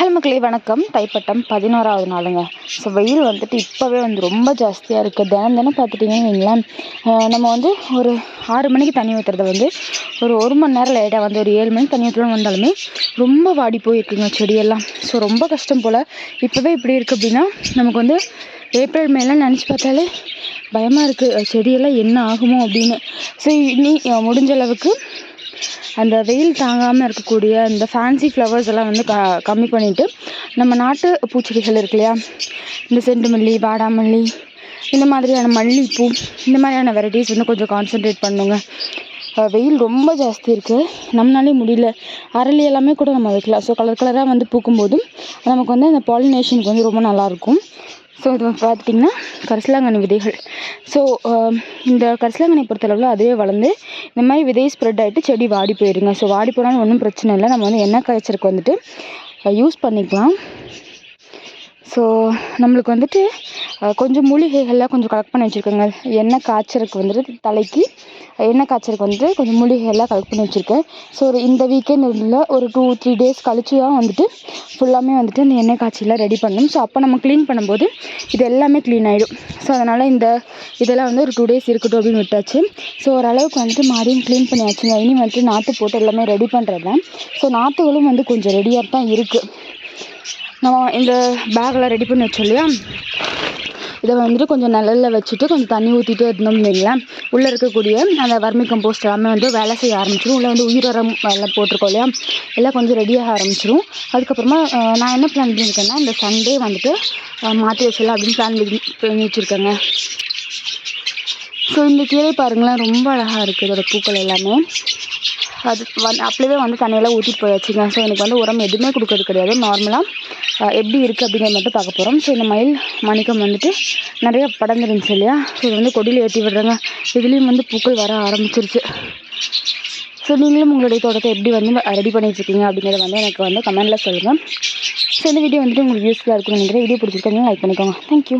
Hello மக்களே வணக்கம். தைப்பட்டம் பதினோராவது நாளுங்க. ஸோ வெயில் வந்துட்டு இப்போவே வந்து ரொம்ப ஜாஸ்தியாக இருக்குது தினம் தினம் பார்த்துட்டிங்கன்னு வைங்களேன். நம்ம வந்து ஒரு ஆறு மணிக்கு தண்ணி ஊற்றுறத வந்து ஒரு ஒரு மணி நேரம் லேட்டாக வந்து ஒரு ஏழு மணிக்கு தண்ணி ஊற்றலாம் வந்தாலுமே ரொம்ப வாடி போயிருக்குங்க செடியெல்லாம். ஸோ ரொம்ப கஷ்டம் போல். இப்போவே இப்படி இருக்குது அப்படின்னா நமக்கு வந்து ஏப்ரல் மேலாம் நினச்சி பார்த்தாலே பயமாக இருக்குது செடியெல்லாம் என்ன ஆகுமோ அப்படின்னு. ஸோ இனி முடிஞ்ச அளவுக்கு அந்த வெயில் தாங்காமல் இருக்கக்கூடிய அந்த ஃபேன்சி ஃப்ளவர்ஸ் எல்லாம் வந்து க கம்மி பண்ணிவிட்டு நம்ம நாட்டு பூச்செடிகள் இருக்கு இல்லையா? இந்த செண்டுமல்லி வாடாமல்லி இந்த மாதிரியான மல்லிகைப்பூ இந்த மாதிரியான வெரைட்டிஸ் வந்து கொஞ்சம் கான்சென்ட்ரேட் பண்ணுங்க. வெயில் ரொம்ப ஜாஸ்தி இருக்குது நம்மளாலே முடியல. அரளி எல்லாமே கூட நம்ம வைக்கலாம். ஸோ கலர் கலராக வந்து பூக்கும்போதும் நமக்கு வந்து அந்த பாலினேஷனுக்கு வந்து ரொம்ப நல்லாயிருக்கும் ஸோ இது பார்த்தீங்கன்னா கரிசலாங்கண்ணி விதைகள். ஸோ இந்த கரிசலாங்கண்ணி பொறுத்தளவில் அதுவே வளர்ந்து இந்த மாதிரி விதை ஸ்ப்ரெட் ஆகிட்டு செடி வாடி போயிருங்க. ஸோ வாடி போனாலும் ஒன்றும் பிரச்சனை இல்லை. நம்ம வந்து எண்ணெய் காய்ச்சலுக்கு வந்துட்டு யூஸ் பண்ணிக்கலாம். ஸோ நம்மளுக்கு வந்துட்டு கொஞ்சம் மூலிகைகள்லாம் கொஞ்சம் கலெக்ட் பண்ணி வச்சுருக்கேங்க. எண்ணெய் காய்ச்சலுக்கு வந்துட்டு தலைக்கு எண்ணெய் காய்ச்சலுக்கு வந்துட்டு கொஞ்சம் மூலிகைகள்லாம் கலெக்ட் பண்ணி வச்சுருக்கேன். ஸோ ஒரு இந்த வீக்கெண்ட் இல்லை ஒரு டூ த்ரீ டேஸ் கழிச்சு தான் வந்துட்டு ஃபுல்லாமே வந்துட்டு அந்த எண்ணெய் காய்ச்சலாம் ரெடி பண்ணணும் ஸோ அப்போ நம்ம க்ளீன் பண்ணும்போது இது எல்லாமே க்ளீன் ஆகிடும் ஸோ அதனால் இந்த இதெல்லாம் வந்து ஒரு டூ டேஸ் இருக்கட்டும் அப்படின்னு விட்டாச்சு. ஸோ ஓரளவுக்கு வந்துட்டு மாடியும் க்ளீன் பண்ணியாச்சுங்க. இனி வந்துட்டு நாற்று போட்டு எல்லாமே ரெடி பண்ணுறது தான் ஸோ நாற்றுகளும் வந்து கொஞ்சம் ரெடியாக தான் இருக்குது நான் இந்த பேக்கெல்லாம் ரெடி பண்ணி வச்சோம் இல்லையா? இதை வந்துட்டு கொஞ்சம் நிழலில் வச்சுட்டு கொஞ்சம் தண்ணி ஊற்றிட்டு இருந்தோம்னு வைங்களேன் உள்ளே இருக்கக்கூடிய அந்த வர்மி கம்போஸ்ட் எல்லாமே வந்து வேலை செய்ய ஆரம்பிச்சிடும் உள்ளே வந்து உயிரம் எல்லாம் போட்டிருக்கோம் இல்லையா? எல்லாம் கொஞ்சம் ரெடியாக ஆரம்பிச்சிடும் அதுக்கப்புறமா நான் என்ன பிளான் பண்ணியிருக்கேன்னா இந்த சண்டே வந்துட்டு மாற்றி வச்சிடலாம் அப்படின்னு பிளான் பண்ணி வச்சுருக்கேங்க. ஸோ இந்த கீரை பாருங்களேன் ரொம்ப அழகாக இருக்குது இதோட பூக்கள் எல்லாமே. அது வந் அப்படியே வந்து தண்ணியெல்லாம் ஊற்றிட்டு போயாச்சுங்க. ஸோ எனக்கு வந்து உரம் எதுவுமே கொடுக்கறது கிடையாது. நார்மலாக எப்படி இருக்குது அப்படிங்கிறத மட்டும் பார்க்க போகிறோம் ஸோ இந்த மயில் மணிக்கம் வந்துட்டு நிறைய படர்ந்துருந்துச்சு இல்லையா? ஸோ இது வந்து கொடியில் ஏற்றி விடுறாங்க. இதுலேயும் வந்து பூக்கள் வர ஆரம்பிச்சிருச்சு. ஸோ நீங்களும் உங்களுடைய தோட்டத்தை எப்படி வந்து ரெடி பண்ணிட்டுருக்கீங்க அப்படிங்கிறத வந்து எனக்கு வந்து கமெண்டில் சொல்லுங்கள் ஸோ இந்த வீடியோ வந்துட்டு உங்களுக்கு யூஸ்ஃபுல்லாக இருக்கும்னு நினைக்கிறேன். வீடியோ பிடிச்சிருக்கீங்க லைக் பண்ணிக்கோங்க. Thank you